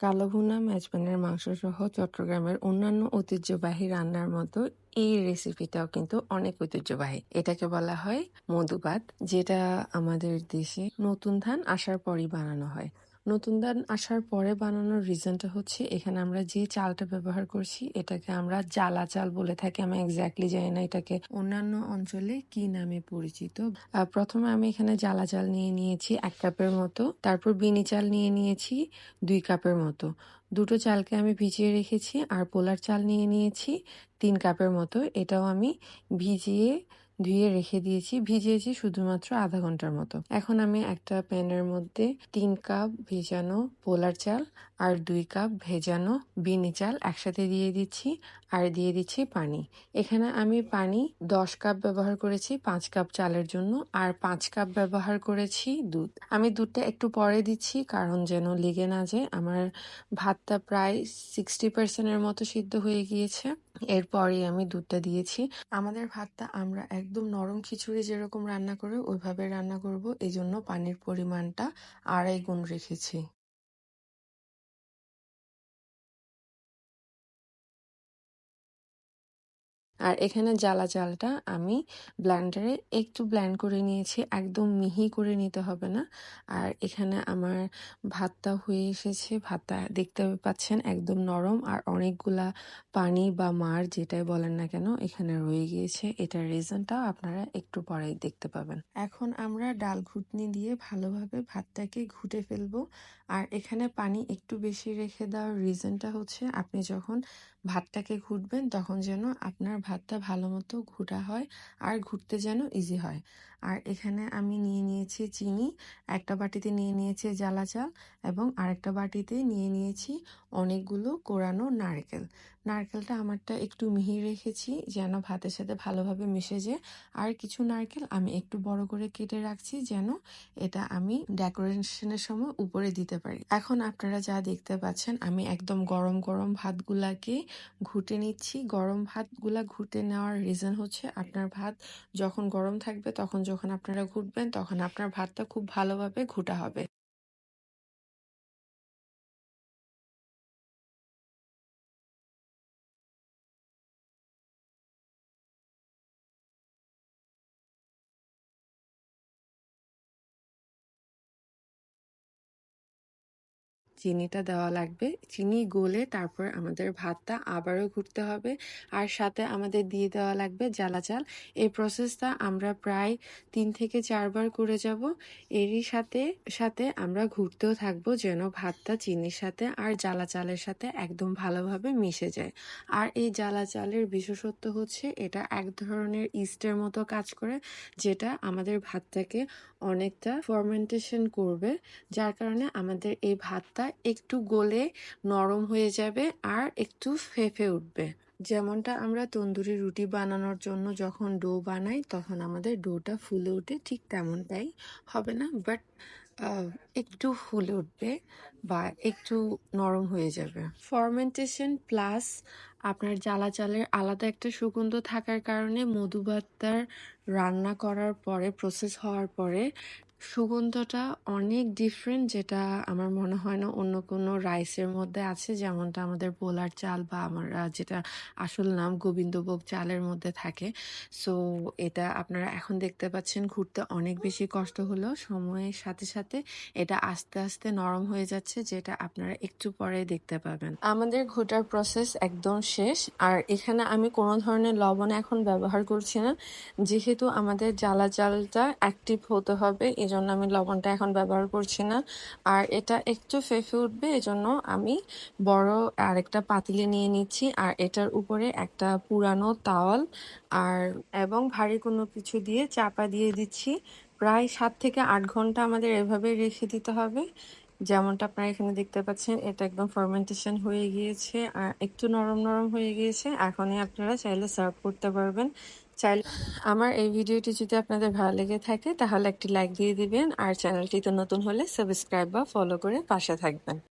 কালোভুনা, মেজবানের মাংসসহ চট্টগ্রামের অন্যান্য ঐতিহ্যবাহী রান্নার মতো এই রেসিপিটাও কিন্তু অনেক ঐতিহ্যবাহী। এটাকে বলা হয় মধুবাদ, যেটা আমাদের দেশে নতুন ধান আসার পরই বানানো হয়। নতুন ধান আসার পরে বানানোর রিজনটা হচ্ছে এখানে আমরা যে চালটা ব্যবহার করছি, এটাকে আমরা জ্বালা চাল বলে থাকি। আমি এক্স্যাক্টলি জানি না এটাকে। অন্যান্য অঞ্চলে কি নামে পরিচিত? প্রথমে আমি এখানে জ্বালা চাল নিয়ে নিয়েছি এক কাপের মতো। তারপর বিনি চাল নিয়ে নিয়েছি দুই কাপের মতো। দুটো চালকে আমি ভিজিয়ে রেখেছি আর পোলার চাল নিয়ে নিয়েছি তিন কাপের মতো। এটাও আমি ভিজিয়ে ধুয়ে রেখে দিয়েছি, ভিজিয়েছি শুধুমাত্র আধা ঘণ্টার মতো। এখন আমি একটা প্যানের মধ্যে তিন কাপ ভেজানো পোলার চাল আর দুই কাপ ভেজানো বিনি চাল একসাথে দিয়ে দিচ্ছি আর দিয়ে দিচ্ছি পানি। এখানে আমি পানি দশ কাপ ব্যবহার করেছি পাঁচ কাপ চালের জন্য আর পাঁচ কাপ ব্যবহার করেছি দুধ। আমি দুধটা একটু পরে দিচ্ছি কারণ যেন লেগে না যায়। আমার ভাতটা প্রায় সিক্সটি পার্সেন্টের মতো সিদ্ধ হয়ে গিয়েছে। এরপরই আমি দুধটা দিয়েছি। আমাদের ভাতটা আমরা একদম নরম খিচুড়ি যেরকম রান্না করে, ওইভাবে রান্না করব। এই জন্য পানির পরিমাণটা আড়াই গুণ রেখেছি। আর এখানে জ্বালা চালটা আমি ব্ল্যান্ডারে একটু ব্ল্যান্ড করে নিয়েছি, একদম মিহি করে নিতে হবে না। আর এখানে আমার ভাতটা হয়ে এসেছে, ভাতটা দেখতে পাচ্ছেন একদম নরম আর অনেকগুলা পানি বা মার যেটাই বলেন না কেন এখানে রয়ে গিয়েছে। এটার রিজনটাও আপনারা একটু পরেই দেখতে পাবেন। এখন আমরা ডাল ঘুটনি দিয়ে ভালোভাবে ভাতটাকে ঘুটে ফেলব। আর এখানে পানি একটু বেশি রেখে দেওয়ার রিজনটা হচ্ছে, আপনি যখন ভাতটাকে ঘুটবেন তখন যেন আপনার ভাতটা ভালো মতো ঘোরা হয় আর ঘুরতে যেন ইজি হয়। আর এখানে আমি নিয়ে নিয়েছি চিনি, একটা বাটিতে নিয়ে নিয়েছি জ্বালা চাল এবং আরেকটা বাটিতে নিয়ে নিয়েছি অনেকগুলো কোরানো নারকেল। নারকেলটা আমারটা একটু মিহি রেখেছি যেন ভাতের সাথে ভালোভাবে মিশে যায়। আর কিছু নারকেল আমি একটু বড় করে কেটে রাখছি যেন এটা আমি ডেকোরেশনের সময় উপরে দিতে পারি। এখন আপনারা যা দেখতে পাচ্ছেন, আমি একদম গরম গরম ভাতগুলাকে ঘুটে নিচ্ছি। গরম ভাতগুলা ঘুটে নেওয়ার রিজন হচ্ছে আপনার ভাত যখন গরম থাকবে তখন যখন আপনারা ঘুটবেন তখন আপনার ভাতটা খুব ভালোভাবে ঘুটা হবে। চিনিটা দেওয়া লাগবে। চিনি গলে তারপর আমাদের ভাতটা আবারও ঘুরতে হবে। আর সাথে আমাদের দিয়ে দেওয়া লাগবে জ্বালা চাল এই প্রসেসটা আমরা প্রায় তিন থেকে চারবার করে যাব। এরই সাথে সাথে আমরা ঘুরতেও থাকব যেন ভাতটা চিনির সাথে আর জ্বালা চালের সাথে একদম ভালোভাবে মিশে যায়। আর এই জ্বালা চালের বিশেষত্ব হচ্ছে এটা এক ধরনের ইস্টের মতো কাজ করে, যেটা আমাদের ভাতটাকে অনেকটা ফরমেন্টেশন করবে। যার কারণে আমাদের এই ভাতটা একটু গলে নরম হয়ে যাবে আর একটু ফেঁপে উঠবে। যেমনটা আমরা তন্দুরি রুটি বানানোর জন্য যখন ডো বানাই, তখন আমাদের ডোটা ফুলে উঠে ঠিক তেমনটাই হবে না বাট একটু ফুলে উঠবে বা একটু নরম হয়ে যাবে। ফরমেন্টেশন প্লাস আপনার জ্বালা চালের আলাদা একটা সুগন্ধ থাকার কারণে মধুভাতটার রান্না করার পরে প্রসেস হওয়ার পরে সুগন্ধটা অনেক ডিফারেন্ট যেটা আমার মনে হয় না অন্য কোনো রাইসের মধ্যে আছে, যেমনটা আমাদের পোলার চাল বা আমরা যেটা আসল নাম গোবিন্দভোগ চালের মধ্যে থাকে। সো এটা আপনারা এখন দেখতে পাচ্ছেন ঘুরতে অনেক বেশি কষ্ট হলেও সময়ের সাথে সাথে এটা আস্তে আস্তে নরম হয়ে যাচ্ছে, যেটা আপনারা একটু পরে দেখতে পাবেন। আমাদের ঘোটার প্রসেস একদম শেষ, আর এখানে আমি কোনো ধরনের লবণ এখন ব্যবহার করছি না। যেহেতু আমাদের জ্বালা চালটা অ্যাক্টিভ হতে হবে এজন্য আমি লবণটা এখন ব্যবহার করছি না। আর এটা একটু ফেফে উঠবে, এজন্য আমি বড় আরেকটা পাতিলে নিয়ে নিচ্ছি। আর এটার উপরে একটা পুরানো তাওয়াল আর এবং ভারী কোনো কিছু দিয়ে চাপা দিয়ে দিচ্ছি। প্রায় সাত থেকে আট ঘণ্টা আমাদের এভাবে রেখে দিতে হবে। যেমনটা আপনারা এখানে দেখতে পাচ্ছেন, এটা একদম ফরমেন্টেশন হয়ে গিয়েছে, আর একটু নরম নরম হয়ে গিয়েছে। এখনই আপনারা চাইলে সার্ভ করতে পারবেন। চাইলে আমার এই ভিডিওটি যদি আপনাদের ভালো লেগে থাকে, তাহলে একটি লাইক দিয়ে দিবেন, আর চ্যানেলটি তো নতুন হলে সাবস্ক্রাইব বা ফলো করে পাশে থাকবেন।